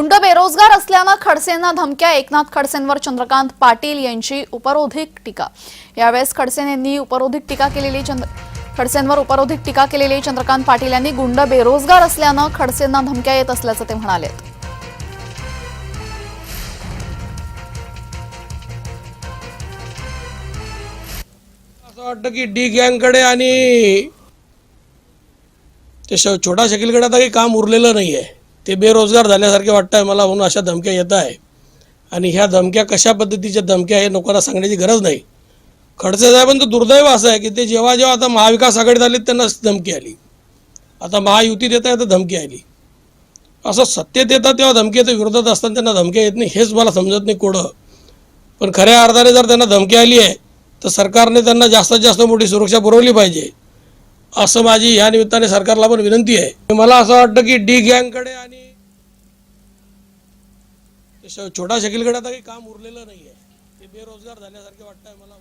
गुंड बेरोजगार असल्यानं खडसेंना धमक्या. एकनाथ खडसेंवर चंद्रकांत पाटील यांची उपरोधिक टीका. यावेळेस खडसेन यांनी उपरोधिक टीका केलेली चंद्र खडसेंवर उपरोधिक टीका केलेली चंद्रकांत पाटील यांनी गुंड बेरोजगार असल्यानं खडसेंना धमक्या येत असल्याचं ते म्हणाले असं वाटतं की डी गँगकडे आणि ते छोटा शकीलकडे आता काही काम उरलेलं नाही आहे ते बेरोजगार झाल्यासारखे वाटतं आहे मला म्हणून अशा धमक्या येत आहे. आणि ह्या धमक्या कशा पद्धतीच्या धमक्या आहे लोकांना सांगण्याची गरज नाही. खडसे साहेबांचं दुर्दैव असं आहे की ते जेव्हा जेव्हा आता महाविकास आघाडीत आले त्यांना धमकी आली. आता महायुतीत येत आहे तर धमकी आली. असं सत्तेत येतात तेव्हा धमकीच्या विरोधात असताना त्यांना धमक्या येत नाही हेच मला समजत नाही कोडं. पण खऱ्या अर्थाने जर त्यांना धमकी आली आहे तर सरकारने त्यांना जास्तीत जास्त मोठी सुरक्षा पुरवली पाहिजे. असं माझी ह्या निमित्ताने सरकारला पण विनंती आहे. मला असं वाटतं की डी गँगकडे आणि छोटा शकीलकडे आता काही काम उरलेलं नाही आहे ते बेरोजगार झाल्यासारखे वाटतंय मला.